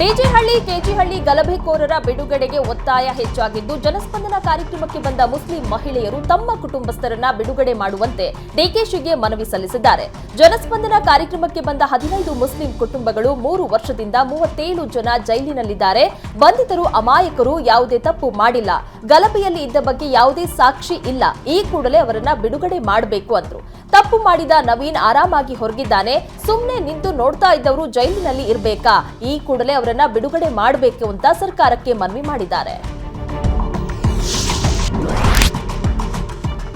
ಡಿಜೆಹಳ್ಳಿ ಕೆಜಿಹಳ್ಳಿ ಗಲಭೆಕೋರರ ಬಿಡುಗಡೆಗೆ ಒತ್ತಾಯ ಹೆಚ್ಚಾಗಿದ್ದು, ಜನಸ್ಪಂದನ ಕಾರ್ಯಕ್ರಮಕ್ಕೆ ಬಂದ ಮುಸ್ಲಿಂ ಮಹಿಳೆಯರು ತಮ್ಮ ಕುಟುಂಬಸ್ಥರನ್ನ ಬಿಡುಗಡೆ ಮಾಡುವಂತೆ ಡಿಕೆಶಿಗೆ ಮನವಿ ಸಲ್ಲಿಸಿದ್ದಾರೆ. ಜನಸ್ಪಂದನ ಕಾರ್ಯಕ್ರಮಕ್ಕೆ ಬಂದ ಹದಿನೈದು ಮುಸ್ಲಿಂ ಕುಟುಂಬಗಳು ಮೂರು ವರ್ಷದಿಂದ ಮೂವತ್ತೇಳು ಜನ ಜೈಲಿನಲ್ಲಿದ್ದಾರೆ. ಬಂಧಿತರು ಅಮಾಯಕರು, ಯಾವುದೇ ತಪ್ಪು ಮಾಡಿಲ್ಲ. ಗಲಭೆಯಲ್ಲಿ ಇದ್ದ ಬಗ್ಗೆ ಯಾವುದೇ ಸಾಕ್ಷಿ ಇಲ್ಲ. ಈ ಕೂಡಲೇ ಅವರನ್ನ ಬಿಡುಗಡೆ ಮಾಡಬೇಕು ಅಂದ್ರು. ತಪ್ಪು ಮಾಡಿದ ನವೀನ್ ಆರಾಮಾಗಿ ಹೊರಗಿದ್ದಾನೆ. ಸುಮ್ಮನೆ ನಿಂತು ನೋಡ್ತಾ ಇದ್ದವರು ಜೈಲಿನಲ್ಲಿ ಇರಬೇಕಾ? ಈ ಕೂಡಲೇ ಅವರನ್ನ ಬಿಡುಗಡೆ ಮಾಡಬೇಕು ಅಂತ ಸರ್ಕಾರಕ್ಕೆ ಮನವಿ ಮಾಡಿದ್ದಾರೆ.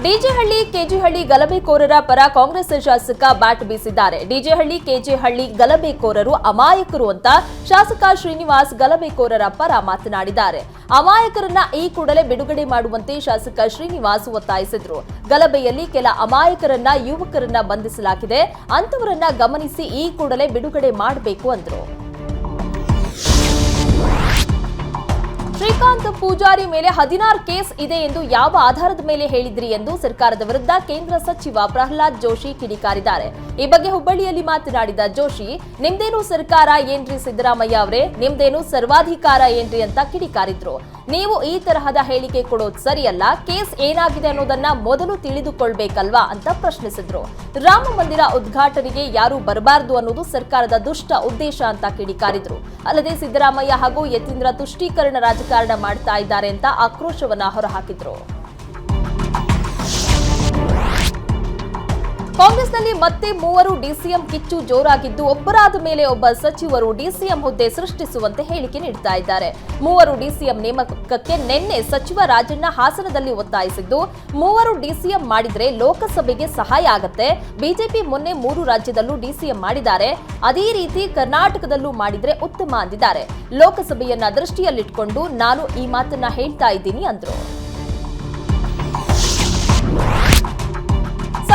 ಡಿಜೆಹಳ್ಳಿ, ಕೆಜಿಹಳ್ಳಿ ಗಲಭೆಕೋರರ ಪರ ಕಾಂಗ್ರೆಸ್ ಶಾಸಕ ಬ್ಯಾಟ್ ಬೀಸಿದ್ದಾರೆ. ಡಿಜೆಹಳ್ಳಿ, ಕೆಜಿಹಳ್ಳಿ ಗಲಭೆಕೋರರು ಅಮಾಯಕರು ಅಂತ ಶಾಸಕ ಶ್ರೀನಿವಾಸ್ ಗಲಭೆಕೋರರ ಪರ ಮಾತನಾಡಿದ್ದಾರೆ. ಅಮಾಯಕರನ್ನ ಈ ಕೂಡಲೇ ಬಿಡುಗಡೆ ಮಾಡುವಂತೆ ಶಾಸಕ ಶ್ರೀನಿವಾಸ್ ಒತ್ತಾಯಿಸಿದ್ರು. ಗಲಭೆಯಲ್ಲಿ ಕೆಲ ಅಮಾಯಕರನ್ನ, ಯುವಕರನ್ನ ಬಂಧಿಸಲಾಗಿದೆ. ಅಂತವರನ್ನ ಗಮನಿಸಿ ಈ ಕೂಡಲೇ ಬಿಡುಗಡೆ ಮಾಡಬೇಕು ಅಂದ್ರು. ಶ್ರೀಕಾಂತ್ ಪೂಜಾರಿ ಮೇಲೆ ಹದಿನಾರು ಕೇಸ್ ಇದೆ ಎಂದು ಯಾವ ಆಧಾರದ ಮೇಲೆ ಹೇಳಿದ್ರಿ ಎಂದು ಸರ್ಕಾರದ ವಿರುದ್ಧ ಕೇಂದ್ರ ಸಚಿವ ಪ್ರಹ್ಲಾದ್ ಜೋಶಿ ಕಿಡಿಕಾರಿದ್ದಾರೆ. ಈ ಬಗ್ಗೆ ಹುಬ್ಬಳ್ಳಿಯಲ್ಲಿ ಮಾತನಾಡಿದ ಜೋಶಿ, ನಿಮ್ದೇನು ಸರ್ಕಾರ ಏನ್ರಿ ಸಿದ್ದರಾಮಯ್ಯ ಅವರೇ? ನಿಮ್ದೇನು ಸರ್ವಾಧಿಕಾರ ಏನ್ರಿ ಅಂತ ಕಿಡಿಕಾರಿದ್ರು. ನೀವು ಈ ತರಹದ ಹೇಳಿಕೆ ಕೊಡೋದು ಸರಿಯಲ್ಲ, ಕೇಸ್ ಏನಾಗಿದೆ ಅನ್ನೋದನ್ನ ಮೊದಲು ತಿಳಿದುಕೊಳ್ಬೇಕಲ್ವಾ? ಅಂತ ಪ್ರಶ್ನಿಸಿದ್ರು. ರಾಮ ಮಂದಿರ ಉದ್ಘಾಟನೆಗೆ ಯಾರು ಬರಬಾರದು ಅನ್ನೋದು ಸರ್ಕಾರದ ದುಷ್ಟ ಉದ್ದೇಶ ಅಂತ ಕಿಡಿಕಾರಿದ್ರು. ಅಲ್ಲದೆ ಸಿದ್ದರಾಮಯ್ಯ ಹಾಗೂ ಯತೀಂದ್ರ ತುಷ್ಟೀಕರಣ ರಾಜಕಾರಣ ಮಾಡ್ತಾ ಇದ್ದಾರೆ ಅಂತ ಆಕ್ರೋಶವನ್ನ ಹೊರಹಾಕಿದ್ರು. ಕಾಂಗ್ರೆಸ್ನಲ್ಲಿ ಮತ್ತೆ ಮೂವರು ಡಿಸಿಎಂ ಕಿಚ್ಚು ಜೋರಾಗಿದ್ದು ಒಬ್ಬರಾದ ಮೇಲೆ ಒಬ್ಬ ಸಚಿವರು ಡಿಸಿಎಂ ಹುದ್ದೆ ಸೃಷ್ಟಿಸುವಂತೆ ಹೇಳಿಕೆ ನೀಡುತ್ತಾ ಇದ್ದಾರೆ. ಮೂವರು ಡಿಸಿಎಂ ನೇಮಕಕ್ಕೆ ನಿನ್ನೆ ಸಚಿವ ರಾಜಣ್ಣ ಹಾಸನದಲ್ಲಿ ಒತ್ತಾಯಿಸಿದ್ದು, ಮೂವರು ಡಿಸಿಎಂ ಮಾಡಿದರೆ ಲೋಕಸಭೆಗೆ ಸಹಾಯ ಆಗತ್ತೆ. ಬಿಜೆಪಿ ಮೊನ್ನೆ ಮೂರು ರಾಜ್ಯದಲ್ಲೂ ಡಿಸಿಎಂ ಮಾಡಿದ್ದಾರೆ. ಅದೇ ರೀತಿ ಕರ್ನಾಟಕದಲ್ಲೂ ಮಾಡಿದರೆ ಉತ್ತಮ ಅಂದಿದ್ದಾರೆ. ಲೋಕಸಭೆಯನ್ನ ದೃಷ್ಟಿಯಲ್ಲಿಟ್ಕೊಂಡು ನಾನು ಈ ಮಾತನ್ನ ಹೇಳ್ತಾ ಇದ್ದೀನಿ ಅಂದ್ರು.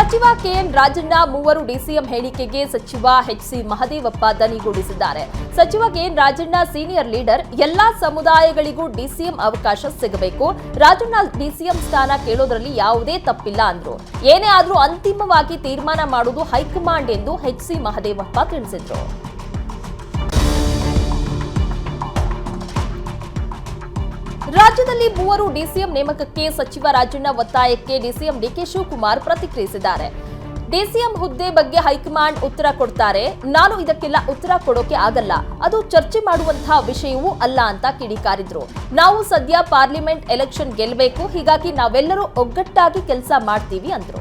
ಸಚಿವ ಕೆಎನ್ ರಾಜಣ್ಣ ಮೂವರು ಡಿಸಿಎಂ ಹೇಳಿಕೆಗೆ ಸಚಿವ ಎಚ್ಸಿ ಮಹದೇವಪ್ಪ ದನಿಗೂಡಿಸಿದ್ದಾರೆ ಸಚಿವ ಕೆಎನ್ ರಾಜಣ್ಣ ಸೀನಿಯರ್ ಲೀಡರ್, ಎಲ್ಲಾ ಸಮುದಾಯಗಳಿಗೂ ಡಿಸಿಎಂ ಅವಕಾಶ ಸಿಗಬೇಕು. ರಾಜಣ್ಣ ಡಿಸಿಎಂ ಸ್ಥಾನ ಕೇಳೋದ್ರಲ್ಲಿ ಯಾವುದೇ ತಪ್ಪಿಲ್ಲ ಅಂದ್ರು. ಏನೇ ಆದ್ರೂ ಅಂತಿಮವಾಗಿ ತೀರ್ಮಾನ ಮಾಡುವುದು ಹೈಕಮಾಂಡ್ ಎಂದು ಎಚ್ಸಿ ಮಹದೇವಪ್ಪ ತಿಳಿಸಿದ್ರು. ರಾಜ್ಯದಲ್ಲಿ ಮೂವರು ಡಿಸಿಎಂ ನೇಮಕಕ್ಕೆ ಸಚಿವ ರಾಜಣ್ಣ ಒತ್ತಾಯಕ್ಕೆ ಡಿಸಿಎಂ ಡಿಕೆ ಶಿವಕುಮಾರ್ ಪ್ರತಿಕ್ರಿಯಿಸಿದ್ದಾರೆ. ಡಿಸಿಎಂ ಹುದ್ದೆ ಬಗ್ಗೆ ಹೈಕಮಾಂಡ್ ಉತ್ತರ ಕೊಡ್ತಾರೆ. ನಾನು ಇದಕ್ಕೆಲ್ಲ ಉತ್ತರ ಕೊಡೋಕೆ ಆಗಲ್ಲ. ಅದು ಚರ್ಚೆ ಮಾಡುವಂತಹ ವಿಷಯವೂ ಅಲ್ಲ ಅಂತ ಕಿಡಿಕಾರಿದ್ರು. ನಾವು ಸದ್ಯ ಪಾರ್ಲಿಮೆಂಟ್ ಎಲೆಕ್ಷನ್ ಗೆಲ್ಲಬೇಕು ಹೀಗಾಗಿ ನಾವೆಲ್ಲರೂ ಒಗ್ಗಟ್ಟಾಗಿ ಕೆಲಸ ಮಾಡ್ತೀವಿ ಅಂದ್ರು.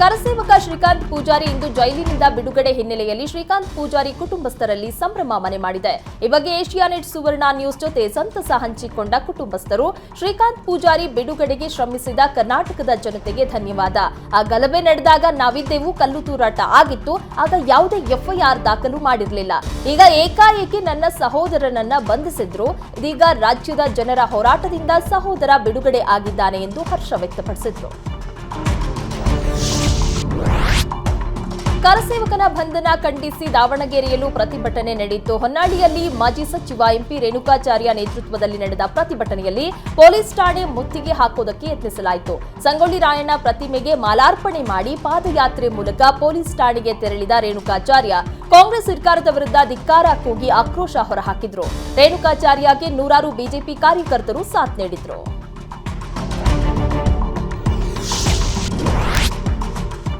ಕರಸೇವಕ ಶ್ರೀಕಾಂತ್ ಪೂಜಾರಿ ಇಂದು ಜೈಲಿನಿಂದ ಬಿಡುಗಡೆ ಹಿನ್ನೆಲೆಯಲ್ಲಿ ಶ್ರೀಕಾಂತ್ ಪೂಜಾರಿ ಕುಟುಂಬಸ್ಥರಲ್ಲಿ ಸಂಭ್ರಮ ಮನೆ ಮಾಡಿದೆ. ಈ ಬಗ್ಗೆ ಏಷ್ಯಾನೆಟ್ ಸುವರ್ಣ ನ್ಯೂಸ್ ಜೊತೆ ಸಂತಸ ಹಂಚಿಕೊಂಡ ಕುಟುಂಬಸ್ಥರು ಶ್ರೀಕಾಂತ್ ಪೂಜಾರಿ ಬಿಡುಗಡೆಗೆ ಶ್ರಮಿಸಿದ ಕರ್ನಾಟಕದ ಜನತೆಗೆ ಧನ್ಯವಾದ. ಆ ಗಲಭೆ ನಡೆದಾಗ ನಾವಿದ್ದೆವು ಕಲ್ಲು ತೂರಾಟ ಆಗಿತ್ತು, ಆಗ ಯಾವುದೇ ಎಫ್ಐಆರ್ ದಾಖಲು ಮಾಡಿರಲಿಲ್ಲ. ಈಗ ಏಕಾಏಕಿ ನನ್ನ ಸಹೋದರನನ್ನ ಬಂಧಿಸಿದ್ರು. ಇದೀಗ ರಾಜ್ಯದ ಜನರ ಹೋರಾಟದಿಂದ ಸಹೋದರ ಬಿಡುಗಡೆ ಆಗಿದ್ದಾನೆ ಎಂದು ಹರ್ಷ ವ್ಯಕ್ತಪಡಿಸಿದ್ರು. ಕರಸೇವಕನ ಬಂಧನ ಖಂಡಿಸಿ ದಾವಣಗೆರೆಯಲ್ಲೂ ಪ್ರತಿಭಟನೆ ನಡೆಯಿತು ಹೊನ್ನಾಳಿಯಲ್ಲಿ ಮಾಜಿ ಸಚಿವ ಎಂಪಿ ರೇಣುಕಾಚಾರ್ಯ ನೇತೃತ್ವದಲ್ಲಿ ನಡೆದ ಪ್ರತಿಭಟನೆಯಲ್ಲಿ ಪೊಲೀಸ್ ಠಾಣೆ ಮುತ್ತಿಗೆ ಹಾಕುವುದಕ್ಕೆ ಯತ್ನಿಸಲಾಯಿತು. ಸಂಗೊಳ್ಳಿ ರಾಯಣ್ಣ ಪ್ರತಿಮೆಗೆ ಮಾಲಾರ್ಪಣೆ ಮಾಡಿ ಪಾದಯಾತ್ರೆ ಮೂಲಕ ಪೊಲೀಸ್ ಠಾಣೆಗೆ ತೆರಳಿದ ರೇಣುಕಾಚಾರ್ಯ ಕಾಂಗ್ರೆಸ್ ಸರ್ಕಾರದ ವಿರುದ್ಧ ಧಿಕ್ಕಾರ ಕೂಗಿ ಆಕ್ರೋಶ ಹೊರಹಾಕಿದ್ರು. ರೇಣುಕಾಚಾರ್ಯಗೆ ನೂರಾರು ಬಿಜೆಪಿ ಕಾರ್ಯಕರ್ತರು ಸಾಥ್ ನೀಡಿದ್ರು.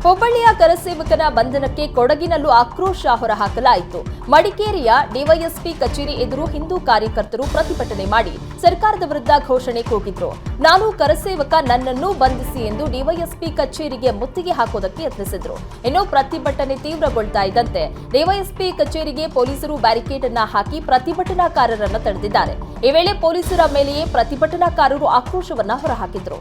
ಹುಬ್ಬಳ್ಳಿಯ ಕರಸೇವಕನ ಬಂಧನಕ್ಕೆ ಕೊಡಗಿನಲ್ಲೂ ಆಕ್ರೋಶ ಹೊರಹಾಕಲಾಯಿತು. ಮಡಿಕೇರಿಯ ಡಿವೈಎಸ್ಪಿ ಕಚೇರಿ ಎದುರು ಹಿಂದೂ ಕಾರ್ಯಕರ್ತರು ಪ್ರತಿಭಟನೆ ಮಾಡಿ ಸರ್ಕಾರದ ವಿರುದ್ಧ ಘೋಷಣೆ ಕೂಗಿದ್ರು. ನಾನು ಕರಸೇವಕ ನನ್ನನ್ನು ಬಂಧಿಸಿ ಎಂದು ಡಿವೈಎಸ್ಪಿ ಕಚೇರಿಗೆ ಮುತ್ತಿಗೆ ಹಾಕೋದಕ್ಕೆ ಯತ್ನಿಸಿದ್ರು. ಇನ್ನು ಪ್ರತಿಭಟನೆ ತೀವ್ರಗೊಳ್ತಾ ಇದ್ದಂತೆ ಡಿವೈಎಸ್ಪಿ ಕಚೇರಿಗೆ ಪೊಲೀಸರು ಬ್ಯಾರಿಕೇಡ್ ಅನ್ನ ಹಾಕಿ ಪ್ರತಿಭಟನಾಕಾರರನ್ನು ತಡೆದಿದ್ದಾರೆ. ಈ ವೇಳೆ ಪೊಲೀಸರ ಮೇಲೆಯೇ ಪ್ರತಿಭಟನಾಕಾರರು ಆಕ್ರೋಶವನ್ನ ಹೊರಹಾಕಿದ್ರು.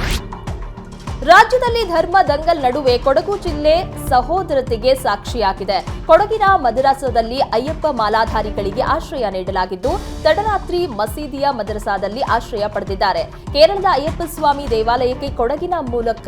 ರಾಜ್ಯದಲ್ಲಿ ಧರ್ಮ ದಂಗಲ್ ನಡುವೆ ಕೊಡಗು ಜಿಲ್ಲೆ ಸಹೋದರತೆಗೆ ಸಾಕ್ಷಿಯಾಗಿದೆ. ಕೊಡಗಿನ ಮದರಸದಲ್ಲಿ ಅಯ್ಯಪ್ಪ ಮಾಲಾಧಾರಿಗಳಿಗೆ ಆಶ್ರಯ ನೀಡಲಾಗಿದ್ದು, ತಡರಾತ್ರಿ ಮಸೀದಿಯ ಮದರಸಾದಲ್ಲಿ ಆಶ್ರಯ ಪಡೆದಿದ್ದಾರೆ. ಕೇರಳದ ಅಯ್ಯಪ್ಪ ಸ್ವಾಮಿ ದೇವಾಲಯಕ್ಕೆ ಕೊಡಗಿನ ಮೂಲಕ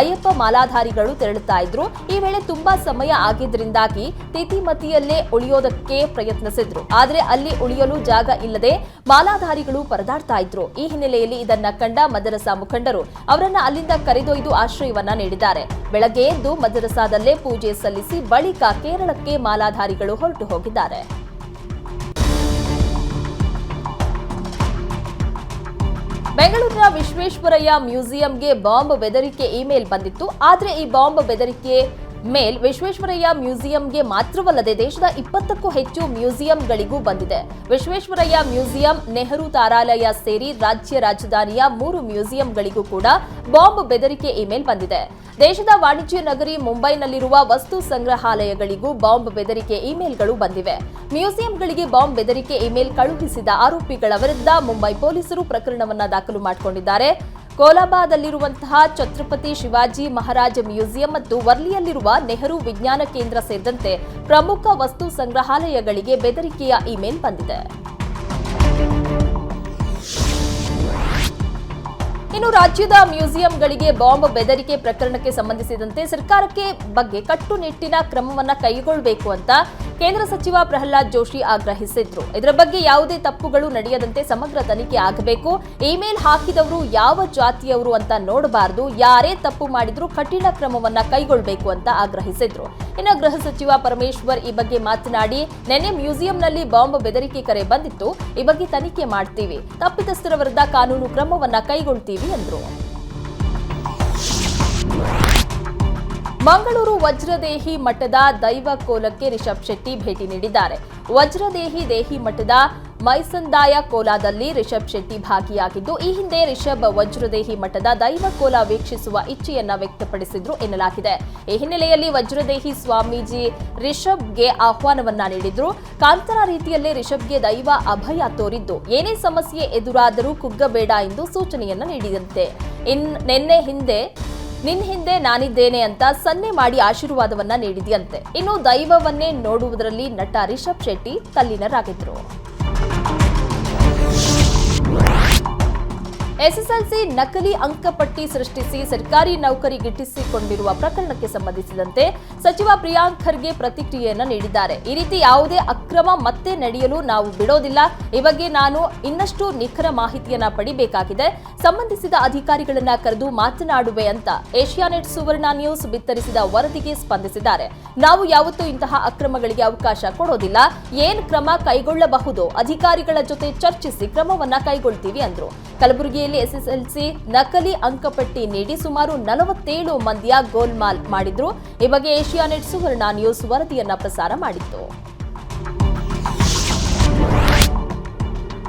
ಅಯ್ಯಪ್ಪ ಮಾಲಾಧಾರಿಗಳು ತೆರಳುತ್ತಾ ಇದ್ರು. ಈ ವೇಳೆ ತುಂಬಾ ಸಮಯ ಆಗಿದ್ರಿಂದಾಗಿ ತಿಥಿಮತಿಯಲ್ಲೇ ಉಳಿಯೋದಕ್ಕೆ ಪ್ರಯತ್ನಿಸಿದ್ರು. ಆದರೆ ಅಲ್ಲಿ ಉಳಿಯಲು ಜಾಗ ಇಲ್ಲದೆ ಮಾಲಾಧಾರಿಗಳು ಪರದಾಡ್ತಾ ಇದ್ರು. ಈ ಹಿನ್ನೆಲೆಯಲ್ಲಿ ಇದನ್ನ ಕಂಡ ಮದರಸಾ ಮುಖಂಡರು, ಅವರನ್ನ ಅಲ್ಲಿಂದ ಕರೆದೊಯ್ದು ಆಶ್ರಯವನ್ನ ನೀಡಿದ್ದಾರೆ. ಬೆಳಗ್ಗೆ ಎದ್ದು ಮದರಸಾದಲ್ಲೇ ಪೂಜೆ ಸಲ್ಲಿಸಿ ಬಳಿಕ ಕೇರಳಕ್ಕೆ ಮಾಲಾಧಾರಿಗಳು ಹೊರಟು ಹೋಗಿದ್ದಾರೆ. ಬೆಂಗಳೂರಿನ ವಿಶ್ವೇಶ್ವರಯ್ಯ ಮ್ಯೂಸಿಯಂಗೆ ಬಾಂಬ್ ಬೆದರಿಕೆ ಇಮೇಲ್ ಬಂದಿತ್ತು. ಆದರೆ ಈ ಬಾಂಬ್ ಬೆದರಿಕೆ ಮೇಲ್ ವಿಶ್ವೇಶ್ವರಯ್ಯ ಮ್ಯೂಸಿಯಂಗೆ ಮಾತ್ರವಲ್ಲದೆ ದೇಶದ ಇಪ್ಪತ್ತಕ್ಕೂ ಹೆಚ್ಚು ಮ್ಯೂಸಿಯಂಗಳಿಗೂ ಬಂದಿದೆ. ವಿಶ್ವೇಶ್ವರಯ್ಯ ಮ್ಯೂಸಿಯಂ, ನೆಹರು ತಾರಾಲಯ ಸೇರಿ ರಾಜ್ಯ ರಾಜಧಾನಿಯ ಮೂರು ಮ್ಯೂಸಿಯಂಗಳಿಗೂ ಕೂಡ ಬಾಂಬ್ ಬೆದರಿಕೆ ಇಮೇಲ್ ಬಂದಿದೆ. ದೇಶದ ವಾಣಿಜ್ಯ ನಗರಿ ಮುಂಬೈನಲ್ಲಿರುವ ವಸ್ತು ಸಂಗ್ರಹಾಲಯಗಳಿಗೂ ಬಾಂಬ್ ಬೆದರಿಕೆ ಇಮೇಲ್ಗಳು ಬಂದಿವೆ. ಮ್ಯೂಸಿಯಂಗಳಿಗೆ ಬಾಂಬ್ ಬೆದರಿಕೆ ಇಮೇಲ್ ಕಳುಹಿಸಿದ ಆರೋಪಿಗಳ ವಿರುದ್ಧ ಮುಂಬೈ ಪೊಲೀಸರು ಪ್ರಕರಣವನ್ನ ದಾಖಲು ಮಾಡಿಕೊಂಡಿದ್ದಾರೆ. ಕೋಲಾಬಾದಲ್ಲಿರುವಂತಹ ಛತ್ರಪತಿ ಶಿವಾಜಿ ಮಹಾರಾಜ ಮ್ಯೂಸಿಯಂ ಮತ್ತು ವರ್ಲಿಯಲ್ಲಿರುವ ನೆಹರು ವಿಜ್ಞಾನ ಕೇಂದ್ರ ಸೇರಿದಂತೆ ಪ್ರಮುಖ ವಸ್ತು ಸಂಗ್ರಹಾಲಯಗಳಿಗೆ ಬೆದರಿಕೆಯ ಇಮೇಲ್ ಬಂದಿದೆ. ಇನ್ನು ರಾಜ್ಯದ ಮ್ಯೂಸಿಯಂಗಳಿಗೆ ಬಾಂಬ್ ಬೆದರಿಕೆ ಪ್ರಕರಣಕ್ಕೆ ಸಂಬಂಧಿಸಿದಂತೆ ಸರ್ಕಾರಕ್ಕೆ ಬಗ್ಗೆ ಕಟ್ಟುನಿಟ್ಟಿನ ಕ್ರಮವನ್ನು ಕೈಗೊಳ್ಳಬೇಕು ಅಂತ ಕೇಂದ್ರ ಸಚಿವ ಪ್ರಹ್ಲಾದ್ ಜೋಶಿ ಆಗ್ರಹಿಸಿದ್ರು. ಇದರ ಬಗ್ಗೆ ಯಾವುದೇ ತಪ್ಪುಗಳು ನಡೆಯದಂತೆ ಸಮಗ್ರ ತನಿಖೆ ಆಗಬೇಕು. ಇಮೇಲ್ ಹಾಕಿದವರು ಯಾವ ಜಾತಿಯವರು ಅಂತ ನೋಡಬಾರದು. ಯಾರೇ ತಪ್ಪು ಮಾಡಿದ್ರು ಕಠಿಣ ಕ್ರಮವನ್ನ ಕೈಗೊಳ್ಳಬೇಕು ಅಂತ ಆಗ್ರಹಿಸಿದ್ರು. ಇನ್ನು ಗೃಹ ಸಚಿವ ಪರಮೇಶ್ವರ್ ಈ ಬಗ್ಗೆ ಮಾತನಾಡಿ, ನಿನ್ನೆ ಮ್ಯೂಸಿಯಂನಲ್ಲಿ ಬಾಂಬ್ ಬೆದರಿಕೆ ಕರೆ ಬಂದಿತ್ತು. ಈ ಬಗ್ಗೆ ತನಿಖೆ ಮಾಡ್ತೀವಿ. ತಪ್ಪಿತಸ್ಥರ ವಿರುದ್ಧ ಕಾನೂನು ಕ್ರಮವನ್ನ ಕೈಗೊಳ್ತೀವಿ ಎಂದರು ಮಂಗಳೂರು ವಜ್ರದೇಹಿ ಮಠದ ದೈವ ಕೋಲಕ್ಕೆ ರಿಷಬ್ ಶೆಟ್ಟಿ ಭೇಟಿ ನೀಡಿದ್ದಾರೆ. ವಜ್ರದೇಹಿ ದೇಹಿ ಮಠದ ಮೈಸಂದಾಯ ಕೋಲಾದಲ್ಲಿ ರಿಷಬ್ ಶೆಟ್ಟಿ ಭಾಗಿಯಾಗಿದ್ದು, ಈ ಹಿಂದೆ ರಿಷಬ್ ವಜ್ರದೇಹಿ ಮಠದ ದೈವ ಕೋಲ ವೀಕ್ಷಿಸುವ ಇಚ್ಛೆಯನ್ನ ವ್ಯಕ್ತಪಡಿಸಿದ್ರು ಎನ್ನಲಾಗಿದೆ. ಈ ಹಿನ್ನೆಲೆಯಲ್ಲಿ ವಜ್ರದೇಹಿ ಸ್ವಾಮೀಜಿ ರಿಷಬ್ಗೆ ಆಹ್ವಾನವನ್ನ ನೀಡಿದ್ರು. ಕಾಂತರ ರೀತಿಯಲ್ಲಿ ರಿಷಬ್ಗೆ ದೈವ ಅಭಯ ತೋರಿದ್ದು, ಏನೇ ಸಮಸ್ಯೆ ಎದುರಾದರೂ ಕುಗ್ಗಬೇಡ ಎಂದು ಸೂಚನೆಯನ್ನ ನೀಡಿದಂತೆ. ಇನ್ ನಿನ್ನೆ ಹಿಂದೆ ನಿನ್ ಹಿಂದೆ ನಾನಿದ್ದೇನೆ ಅಂತ ಸನ್ನೆ ಮಾಡಿ ಆಶೀರ್ವಾದವನ್ನ ನೀಡಿದೆಯಂತೆ. ಇನ್ನು ದೈವವನ್ನೇ ನೋಡುವುದರಲ್ಲಿ ನಟ ರಿಷಬ್ ಶೆಟ್ಟಿ ತಲ್ಲೀನರಾಗಿದ್ರು. ಎಸ್ಎಸ್ಎಲ್ಸಿ ನಕಲಿ ಅಂಕಪಟ್ಟಿ ಸೃಷ್ಟಿಸಿ ಸರ್ಕಾರಿ ನೌಕರಿ ಗಿಟ್ಟಿಸಿಕೊಂಡಿರುವ ಪ್ರಕರಣಕ್ಕೆ ಸಂಬಂಧಿಸಿದಂತೆ ಸಚಿವ ಪ್ರಿಯಾಂಕ್ ಖರ್ಗೆ ಪ್ರತಿಕ್ರಿಯೆಯನ್ನು ನೀಡಿದ್ದಾರೆ. ಈ ರೀತಿ ಯಾವುದೇ ಅಕ್ರಮ ಮತ್ತೆ ನಡೆಯಲು ನಾವು ಬಿಡೋದಿಲ್ಲ. ಈ ಬಗ್ಗೆ ನಾನು ಇನ್ನಷ್ಟು ನಿಖರ ಮಾಹಿತಿಯನ್ನ ಪಡಿಬೇಕಾಗಿದೆ. ಸಂಬಂಧಿಸಿದ ಅಧಿಕಾರಿಗಳನ್ನ ಕರೆದು ಮಾತನಾಡುವೆ ಅಂತ ಏಷ್ಯಾನೆಟ್ ಸುವರ್ಣ ನ್ಯೂಸ್ ಬಿತ್ತರಿಸಿದ ವರದಿಗೆ ಸ್ಪಂದಿಸಿದ್ದಾರೆ. ನಾವು ಯಾವತ್ತೂ ಇಂತಹ ಅಕ್ರಮಗಳಿಗೆ ಅವಕಾಶ ಕೊಡೋದಿಲ್ಲ. ಏನ್ ಕ್ರಮ ಕೈಗೊಳ್ಳಬಹುದು? ಅಧಿಕಾರಿಗಳ ಜೊತೆ ಚರ್ಚಿಸಿ ಕ್ರಮವನ್ನ ಕೈಗೊಳ್ತೀವಿ ಅಂದ್ರು. ಕಲಬುರಗಿಯಲ್ಲಿ ಎಸ್ಎಸ್ಎಲ್ಸಿ ನಕಲಿ ಅಂಕಪಟ್ಟಿ ನೀಡಿ ಸುಮಾರು ನಲವತ್ತೇಳು ಮಂದಿಯ ಗೋಲ್ಮಾಲ್ ಮಾಡಿದ್ರು. ಈ ಬಗ್ಗೆ ಏಷ್ಯಾನೆಟ್ ಸುವರ್ಣ ನ್ಯೂಸ್ ವರದಿಯನ್ನ ಪ್ರಸಾರ ಮಾಡಿತ್ತು.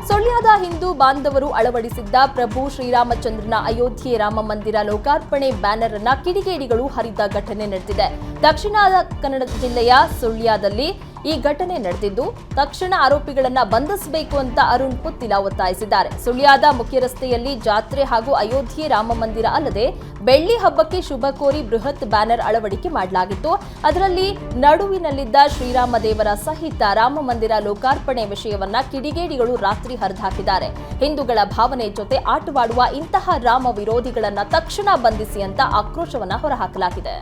ಸುಳ್ಯದ ಹಿಂದೂ ಬಾಂಧವರು ಅಳವಡಿಸಿದ್ದ ಪ್ರಭು ಶ್ರೀರಾಮಚಂದ್ರನ ಅಯೋಧ್ಯೆ ರಾಮ ಮಂದಿರ ಲೋಕಾರ್ಪಣೆ ಬ್ಯಾನರ್ ಅನ್ನ ಕಿಡಿಗೇಡಿಗಳು ಹರಿದ ಘಟನೆ ನಡೆದಿದೆ. ದಕ್ಷಿಣ ಕನ್ನಡ ಜಿಲ್ಲೆಯ ಸುಳ್ಯದಲ್ಲಿ ಈ ಘಟನೆ ನಡೆದಿದ್ದು ತಕ್ಷಣ ಆರೋಪಿಗಳನ್ನ ಬಂಧಿಸಬೇಕು ಅಂತ ಅರುಣ್ ಪುತ್ತಿಲ ಒತ್ತಾಯಿಸಿದ್ದಾರೆ. ಸುಳ್ಯದ ಮುಖ್ಯ ರಸ್ತೆಯಲ್ಲಿ ಜಾತ್ರೆ ಹಾಗೂ ಅಯೋಧ್ಯೆ ರಾಮ ಮಂದಿರ ಅಲ್ಲದೆ ಬೆಳ್ಳಿ ಹಬ್ಬಕ್ಕೆ ಶುಭ ಕೋರಿ ಬೃಹತ್ ಬ್ಯಾನರ್ ಅಳವಡಿಕೆ ಮಾಡಲಾಗಿತ್ತು. ಅದರಲ್ಲಿ ನಡುವಿನಲ್ಲಿದ್ದ ಶ್ರೀರಾಮ ದೇವರ ಸಹಿತ ರಾಮ ಮಂದಿರ ಲೋಕಾರ್ಪಣೆ ವಿಷಯವನ್ನ ಕಿಡಿಗೇಡಿಗಳು ರಾತ್ರಿ ಹರಿದಾಕಿದ್ದಾರೆ. ಹಿಂದೂಗಳ ಭಾವನೆ ಜೊತೆ ಆಟವಾಡುವ ಇಂತಹ ರಾಮ ವಿರೋಧಿಗಳನ್ನ ತಕ್ಷಣ ಬಂಧಿಸಿ ಅಂತ ಆಕ್ರೋಶವನ್ನ ಹೊರಹಾಕಲಾಗಿದೆ.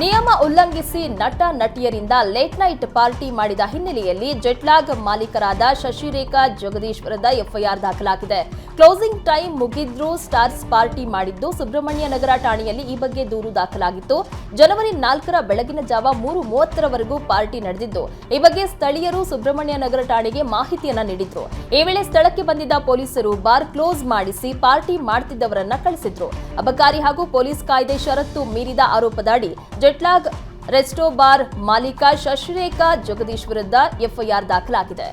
ನಿಯಮ ಉಲ್ಲಂಘಿಸಿ ನಟ, ನಟಿಯರಿಂದ ಲೇಟ್ ನೈಟ್ ಪಾರ್ಟಿ ಮಾಡಿದ ಹಿನ್ನೆಲೆಯಲ್ಲಿ ಜೆಟ್ಲಾಗ್ ಮಾಲೀಕರಾದ ಶಶಿರೇಖಾ, ಜಗದೀಶ್ವರದ ಎಫ್ಐಆರ್ ದಾಖಲಾಗಿದೆ. ಕ್ಲೋಸಿಂಗ್ ಟೈಮ್ ಮುಗಿದ್ರೂ ಸ್ಟಾರ್ಸ್ ಪಾರ್ಟಿ ಮಾಡಿದ್ದು ಸುಬ್ರಹ್ಮಣ್ಯ ನಗರ ಠಾಣೆಯಲ್ಲಿ ಈ ಬಗ್ಗೆ ದೂರು ದಾಖಲಾಗಿತ್ತು. ಜನವರಿ ನಾಲ್ಕರ ಬೆಳಗಿನ ಜಾವ ಮೂರು ಮೂವತ್ತರವರೆಗೂ ಪಾರ್ಟಿ ನಡೆದಿದ್ದು. ಈ ಬಗ್ಗೆ ಸ್ಥಳೀಯರು ಸುಬ್ರಹ್ಮಣ್ಯ ನಗರ ಠಾಣೆಗೆ ಮಾಹಿತಿಯನ್ನ ನೀಡಿದ್ರು. ಈ ವೇಳೆ ಸ್ಥಳಕ್ಕೆ ಬಂದಿದ್ದ ಪೊಲೀಸರು ಬಾರ್ ಕ್ಲೋಸ್ ಮಾಡಿಸಿ ಪಾರ್ಟಿ ಮಾಡ್ತಿದ್ದವರನ್ನ ಕಳಿಸಿದ್ರು. ಅಬಕಾರಿ ಹಾಗೂ ಪೊಲೀಸ್ ಕಾಯ್ದೆ ಷರತ್ತು ಮೀರಿದ ಆರೋಪದಡಿ ಜೆಟ್ಲಾಗ್ ರೆಸ್ಟೋ ಬಾರ್ ಮಾಲೀಕ ಶಶಿರೇಖಾ ಜಗದೀಶ್ ವಿರುದ್ಧ ಎಫ್ಐಆರ್ ದಾಖಲಾಗಿದೆ.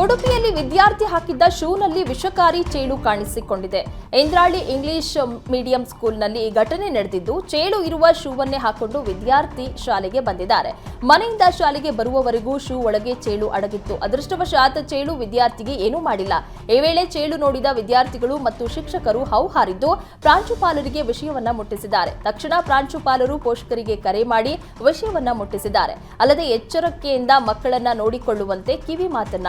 ಉಡುಪಿಯಲ್ಲಿ ವಿದ್ಯಾರ್ಥಿ ಹಾಕಿದ್ದ ಶೂನಲ್ಲಿ ವಿಷಕಾರಿ ಚೇಳು ಕಾಣಿಸಿಕೊಂಡಿದೆ. ಇಂದ್ರಾಳಿ ಇಂಗ್ಲಿಷ್ ಮೀಡಿಯಂ ಸ್ಕೂಲ್ನಲ್ಲಿ ಈ ಘಟನೆ ನಡೆದಿದ್ದು, ಚೇಳು ಇರುವ ಶೂವನ್ನೇ ಹಾಕೊಂಡು ವಿದ್ಯಾರ್ಥಿ ಶಾಲೆಗೆ ಬಂದಿದ್ದಾರೆ. ಮನೆಯಿಂದ ಶಾಲೆಗೆ ಬರುವವರೆಗೂ ಶೂ ಒಳಗೆ ಚೇಳು ಅಡಗಿತ್ತು. ಅದೃಷ್ಟವಶಾತ್ ಚೇಳು ವಿದ್ಯಾರ್ಥಿಗೆ ಏನೂ ಮಾಡಿಲ್ಲ. ಈ ವೇಳೆ ಚೇಳು ನೋಡಿದ ವಿದ್ಯಾರ್ಥಿಗಳು ಮತ್ತು ಶಿಕ್ಷಕರು ಹೌಹಾರಿದ್ದು ಪ್ರಾಂಶುಪಾಲರಿಗೆ ವಿಷಯವನ್ನ ಮುಟ್ಟಿಸಿದ್ದಾರೆ. ತಕ್ಷಣ ಪ್ರಾಂಶುಪಾಲರು ಪೋಷಕರಿಗೆ ಕರೆ ಮಾಡಿ ವಿಷಯವನ್ನ ಮುಟ್ಟಿಸಿದ್ದಾರೆ. ಅಲ್ಲದೆ ಎಚ್ಚರಿಕೆಯಿಂದ ಮಕ್ಕಳನ್ನ ನೋಡಿಕೊಳ್ಳುವಂತೆ ಕಿವಿ ಮಾತನ್ನ